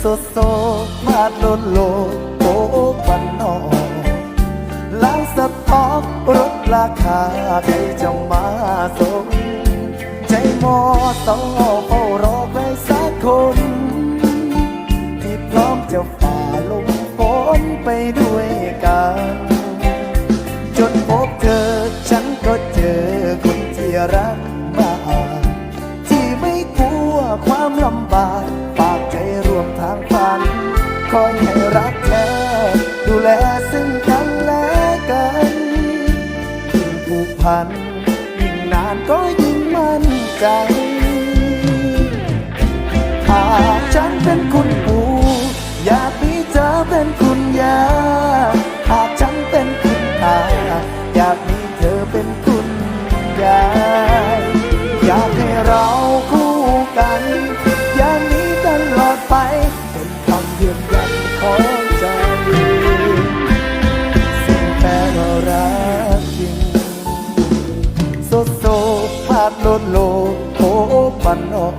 โซโซมาดโลโลโอ้วันนอกล้วสต็อกรถราคาใครจะมาส่งใจมอสอเฝ้ารอใครสักคน ที่พร้อมจะฝ่าลมฝนไปด้วยกัน จนพบเธอฉันก็เจอคนที่รักมากที่ไม่กลัวความลำบาก คอยให้รักแท้ดูแลซึ่งกันและกันยิ่งผูกพัน ยิ่งนานก็ยิ่งมั่นใจ หากฉันเป็นคุณปู่อยากมีเธอเป็นคุณยา หากฉันเป็นคุณตาอยากมีเธอเป็นคุณยายอยากให้เราคู่กัน อย่างนี้ตลอดไปเป็น คำยืนยันของใจ สิ่งแปลว่ารักจริงโซโซพาดโลดโลโอ้ปันออก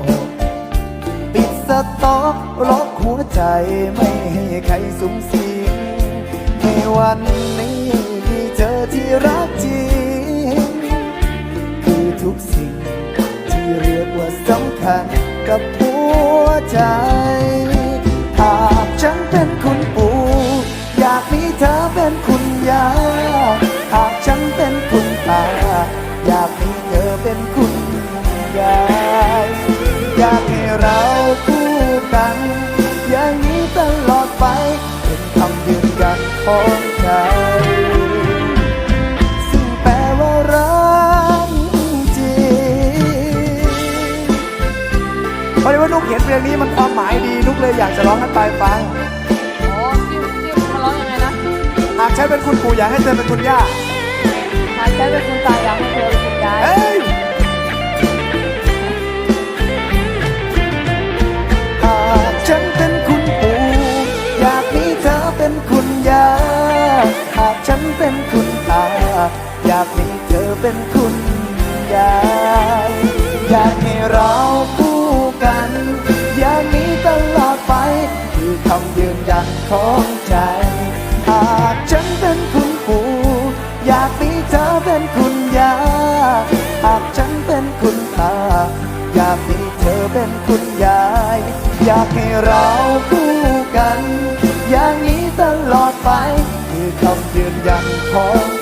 ปิดสต็อกล็อกหัวใจไม่ให้ใครสุมสียงในวันนี้มีเธอที่รักจริง คือทุกสิ่งที่เรียกว่าสำคัญกับหัวใจ คุณยาหากฉันเป็นคุณตา อยากมีเธอเป็นคุณยายอยากให้เราคู่กัน อย่างนี้ตลอดไป เป็นคำยืนยันของใจซึ่งแปลว่ารักจริงพอดีว่านุกเห็นเพลงนี้มันความหมายดีนุกเลยอยากจะร้องให้ปลายฟัง หากใช้เป็นคุณปู่อยากให้เธอเป็นคุณย่าหาใช้เป็นคุณตาอยากให้เธอเป็นคุณยายเอ้ยหากฉันเป็นคุณปู่อยากมีเธอเป็นคุณย่าหากฉันเป็นคุณตา อยากมีเธอเป็นคุณยายอยากให้เราคู่กัน อย่างนี้ตลอดไป คือคำยืนยันของใจ หากฉันเป็นคุณตา อยากมีเธอเป็นคุณยาย อยากให้เราคู่กัน อย่างนี้ตลอดไป คือคำยืนยันของ